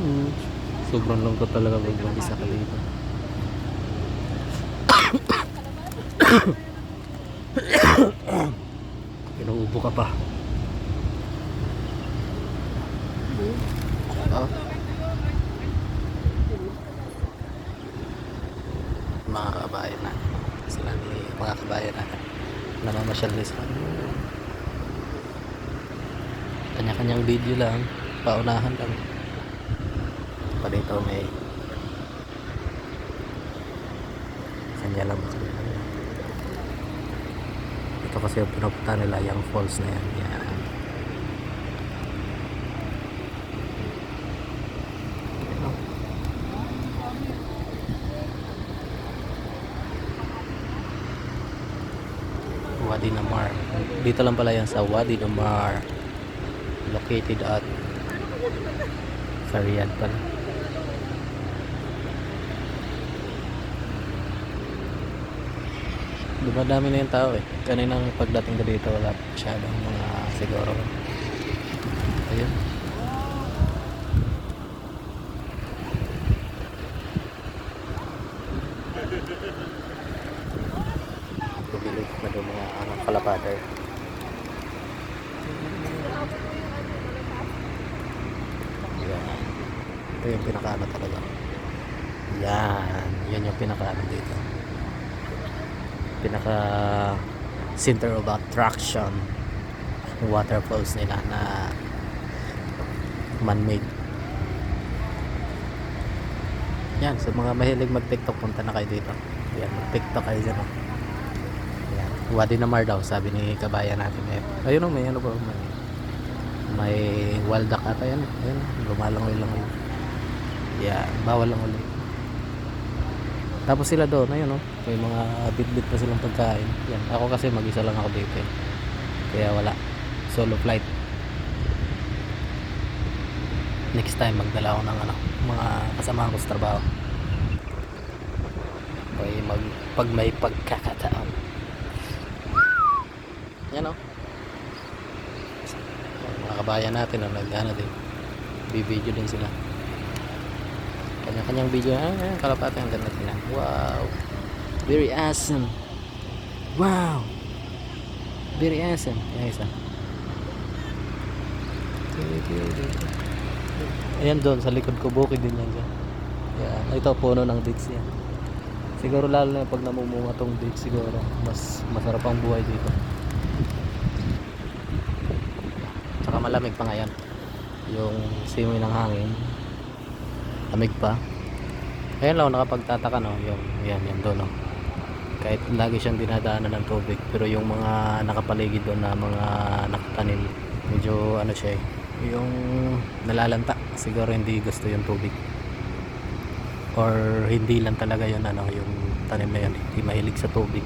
Mm. Sobrang lungkot talaga pag mag-isa ka dito. Inuubo ka pa. Oh. Mga kabayan na. Sila ni mga kabayan na. Namamasyal din sila. Kanya-kanyang video lang. Paunahan lang. Pa dito may kanya lang sila. Ito kasi yung pinupunta nila yung falls na yan. Yan. Yan. Wadi Namar. Dito lang pala yan sa Wadi Namar. Located at sa Riyadh pala. Dumadami na yung tao eh. Kaninang pagdating ko dito wala masyadong mga siguro. Ayun. Bumili na doon mga ano, kalapater. Yan. Ito yung pinakaano talaga. Yan. Yan yung pinakaano dito. Pinaka center of attraction waterfalls nila na man-made. Yan, sa mga mahilig mag-TikTok, punta na kayo dito. Yan, mag-TikTok kayo dyan. oh. Yan, Wadi Namar daw, sabi ni kabayan natin. Eh. Ayun o, may ano ba? May, may waldak ata yan. Ayun, lumalangoy lang. Yan, bawal lang ulit. Tapos sila doon, ayun oh, may mga bit-bit pa silang pagkain. Yan, ako kasi mag-isa lang ako dito. eh. Kaya wala. Solo flight. Next time magdala ako ng ano, mga kasama ko sa trabaho. Okay, mag, pag may pagkakataon. Yan oh. Mga kabayan natin oh, nag-ano din. Bibideo din sila. Kanya-kanyang video. Ah, ah, kalapate ang ganda sila. Wow. Very awesome. Wow. Very awesome. Yan isa. Ayan doon, sa likod ko, bukid din yan dyan. Yan. Ito, puno ng dates yan. Siguro lalo na pag namumunga tong dates, siguro mas masarap ang buhay dito. Tsaka malamig pa ngayon. Yung simoy ng hangin, lamig pa. Ayan lang, nakapagtataka no, yung, yan, yan doon no. Kahit lagi siyang dinadaanan ng tubig, pero yung mga nakapaligid doon na mga nakatanim, medyo ano siya eh, yung nalalanta. Siguro hindi gusto yung tubig. Or hindi lang talaga yun ano, yung tanim na yun, hindi mahilig sa tubig.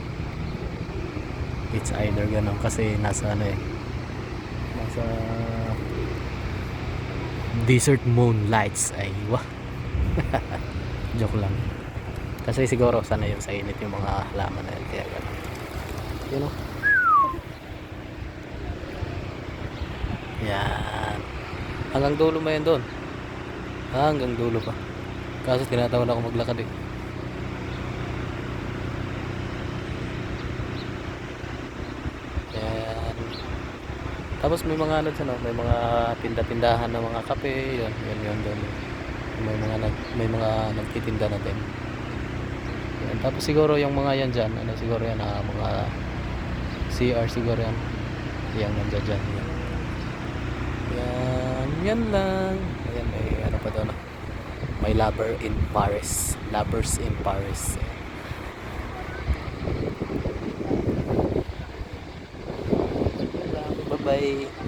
It's either ganun kasi nasa ano eh, nasa desert moonlights ay wah joke lang. Kasi siguro sana yun sa init yung mga halaman na yun kaya gano'n yun o yan. Hanggang dulo mo yan doon. Hanggang dulo pa. Kaso tinatawan ako maglakad eh. Yan. Tapos may mga ano dyan, oh, may mga tinda-tindahan ng mga kape, yun, yun, yun, doon. May mga nag, may mga nagtitinda na din. Yan. Tapos siguro yung mga yan dyan, ano siguro yan, ah, mga CR siguro yan. Yang nandiyan dyan. Yan. yan, yan lang. Ayan, may ano pa doon, ah. May lover in Paris. Lovers in Paris. Bye-bye.